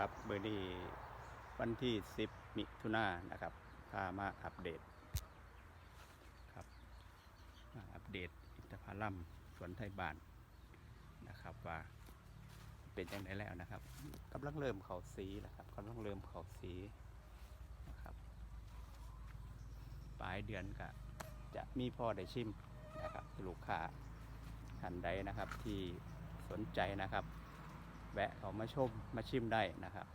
ครับเบอร์นี้วันที่ 10 มิถุนายนนะครับพามาอัปเดตครับมาอัปเดตอินทผลัมสวนไทยบ้านนะครับว่าเป็นยังไงแล้วนะครับกำลังเริ่มเขาสีนะครับกำลังเริ่มเขาสีนะครับปลายเดือนก็จะมีพ่อได้ชิมนะครับลูกค้าท่านใดนะครับที่สนใจนะครับ แวะเขามาชมมาชิมได้นะครับ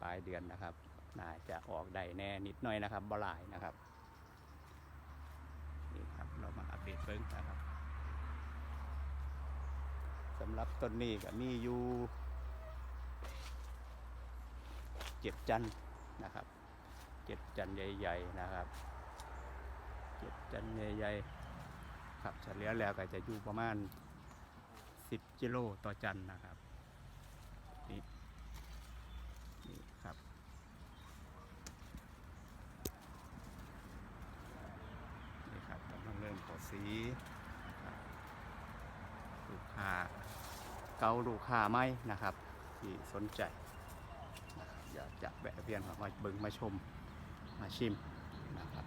ปลายเดือนนะครับ น่าจะออกได้แน่นิดหน่อยนะครับบลายนะครับนี่ครับเรามาอัปเดตเบิ้งนะครับสำหรับต้นนี้ก็มีอยู่เจ็ดจันนะครับเจ็ดจันใหญ่ๆนะครับเจ็ดจันใหญ่ๆครับเฉลี่ยแล้วก็จะอยู่ประมาณ 10กิโลต่อจันนะครับนี่นี่ครับนี่ครับกำลังเริ่มขอสีลูกค้าเกาลูกค้าไหมนะครับ ที่สนใจอยากจะแวะเวียนมามาเบิ่งมาชมมาชิมนะครับ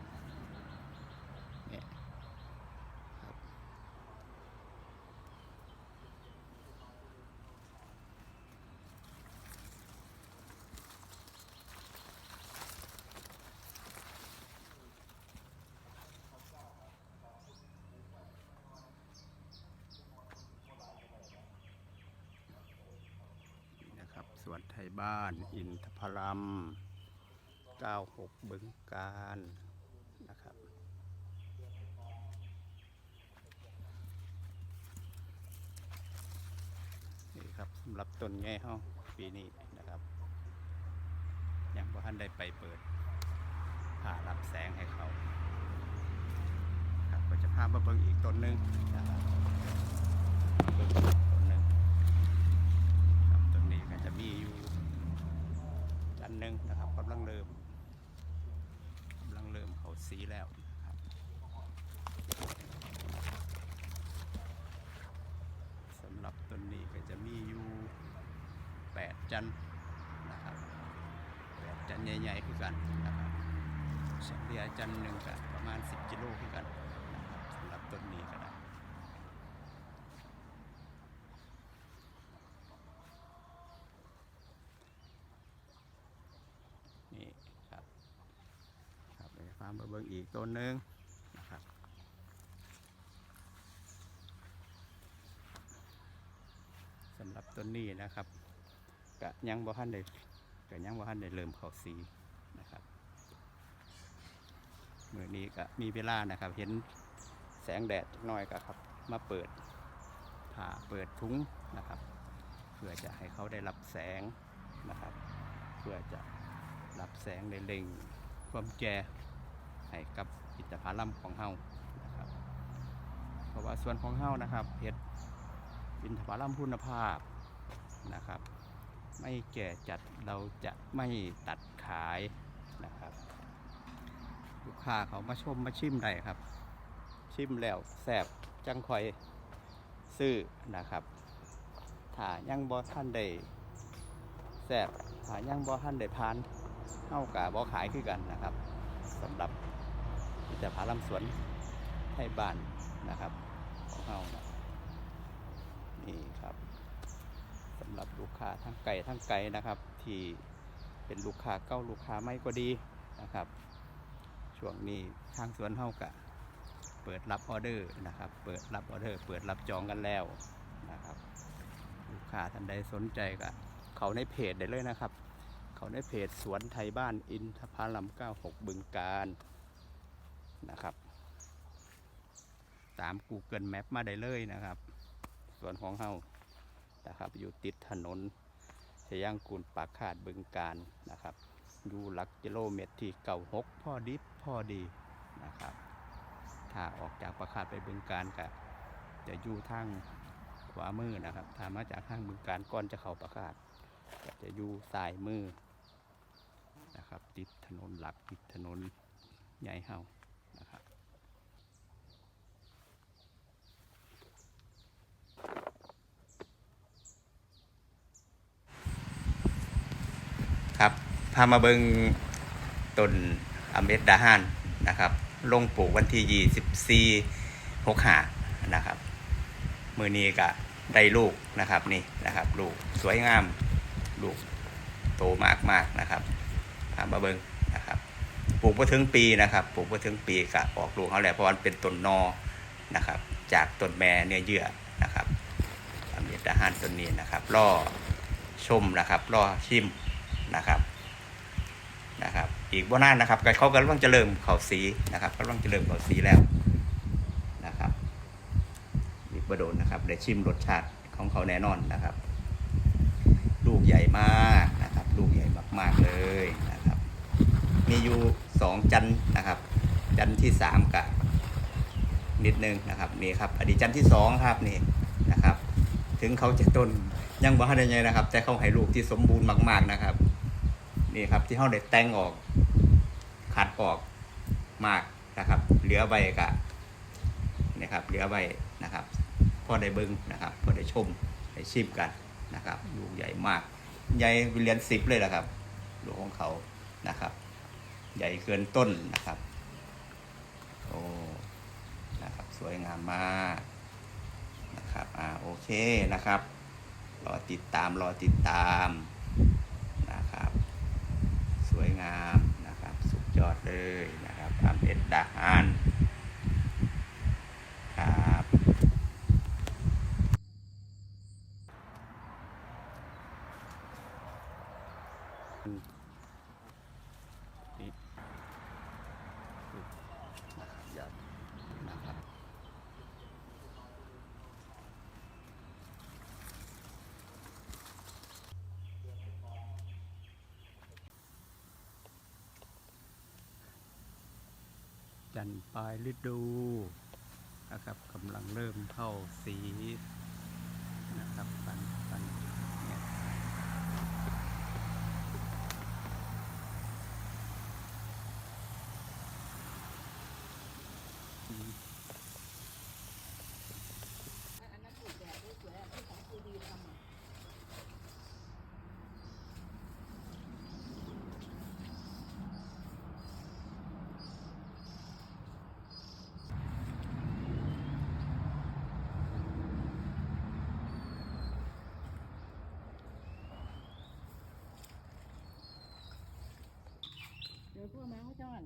เนี่ยครับ นี่นะครับส วนไทยบ้าน อินทพลัม96 บึงการนะครับ นี่ครับสำหรับต้นแง่ห้องปีนี้นะครับ ยังบ่ทันได้ไปเปิดผ่ารับแสงให้เขาครับก็จะพามาเบิ่งอีกต้นหนึงนะครับเบิ่งอีกต้นหนึง ครับต้นนี้ก็จะมีอยู่จันหนึ่งนะครับกำลังเริ่มกำลังเริ่มเขาสีแล้วนะครับสำหรับต้ นนี้ก็จะมีอยู่แปดจันนะครับแปดจันใหญ่ๆคือกันนะครับเสียจันหนึ่งก็ประมาณ 10กิโลคือกันนะครับสำหรับต้นนี้ก็ได้นี่ครับครับไปฟาร์มมาเบิ่งอีกต้นหนึ่งนะครับสำห รับต้นนี้นะครับกะยังบ่ทันได้กะยังบ่ทันได้เริ่มเข้าสีนะครับมือนี้ก็มีเวลานะครับ เห็นแสงแดดจักน้อยก็ครับ มาเปิดผ่าเปิดทุ้งนะครับ เพื่อจะให้เขาได้รับแสงนะครับ เพื่อจะรับแสงได้เล็งความแก่ให้กับอิตาลัมของเฮานะครับ เพราะว่าส่วนของเฮานะครับเห็ด อินทผลัมคุณภาพนะครับ ไม่แก่จัดเราจะไม่ตัดขายนะครับ ลูกค้าเขามาชมมาชิมได้ครับ ชิมแล้วแสบจังคอยซื้อนะครับถ้ายังบ่ท่านได้แสบถ้ายังบ่ท่านได้พานเท่ากับบ่ขายคือกันนะครับสำหรับอิจฉาลำสวนไทยบ้านนะครับของเฮา ทีครับสำหรับลูกค้าทั้งไก่ทั้งไก่นะครับ ที่เป็นลูกค้าเก้าลูกค้าไม่ก็ดีนะครับ ช่วงนี้ทางสวนเฮากะเปิดรับออเดอร์นะครับ เปิดรับออเดอร์ เปิดรับจองกันแล้วนะครับ ลูกค้าท่านใดสนใจก็เขาในเพจได้เลยนะครับ เขาในเพจสวนไทยบ้านอินทพลัม96 บึงการนะครับ ตาม Google Map มาได้เลยนะครับ วนของเฮานะครับ อยู่ติดถนนชยางกูลปากขาดบึงการนะครับ อยู่หลักกิโลเมตรที่เก่าหกพ่อดิบพ่อดีนะครับ ถ้าออกจากปากขาดไปบึงการก็จะอยู่ทางขวามือนะครับถ้ามาจากทางบึงการก่อนจะเข้าปากขาดก็จะอยู่ซ้ายมือนะครับ ติดถนนหลักติดถนนใหญ่เฮานะครับามาเบิงต้นอเมดดาฮานนะครับลงปลูกวันที่24 6หกหานะครับ มือนี้ก็ได้ลูกนะครับนี่นะครับ ลูกสวยงามลูกโตมากมากนะครับพามาเบิงนะครับปลูกมาถึงปีนะครับปลูกมาถึงปีก็ออกลูกเขาแหละเพราะมันเป็นต้นนอนะครับ จากต้นแม่เนื้อเยื่อนะครับอเมดดาฮานต้นนี้นะครับล่อชมนะครับล่อชิมนะครับ นะครับ อีกบ่นานนะครับเขากำลังจะเริ่มเขาสีนะครับกำลังจะเริ่มเขาสีแล้วนะครับอีกบ่โดนนะครับได้ชิมรสชาติของเขาแน่นอนนะครับ ลูกใหญ่มากนะครับ ลูกใหญ่มากๆเลยนะครับ มีอยู่สองจันนะครับ จันที่สามกับนิดนึงนะครับนี่ครับอดีตจันที่สองครับนี่นะครับ ถึงเขาจะต้นยังบ่ทันได้ไงนะครับ แต่เขาให้ลูกที่สมบูรณ์มาก ๆนะครับ นี่ครับที่เขาได้แต่งออกขัดออกมากนะครับ เหลือใบกะนี่ครับ เหลือใบนะครับพอได้เบิ้งนะครับพอได้ชมได้ชิมกันนะครับลูกใหญ่มาก ใหญ่เหรียญสิบเลยนะครับลูกของเขานะครับ ใหญ่เกินต้นนะครับโอ้นะครับสวยงามมากนะครับอ่าโอเคนะครับรอติดตามรอติดตามนะครับ วยงามนะครับ สุดยอดเลยนะครับอเมดดาฮานครับอืมนะครับยอดนะครับ จันทร์ปลายฤดูนะครับกำลังเริ่มเข้าสีนะครับปันปันเนี่ย อันนั้นปลูกแดดได้สวยอะที่ของครูดีทำอะ เดี๋ยวพวกมาเขาจ้อน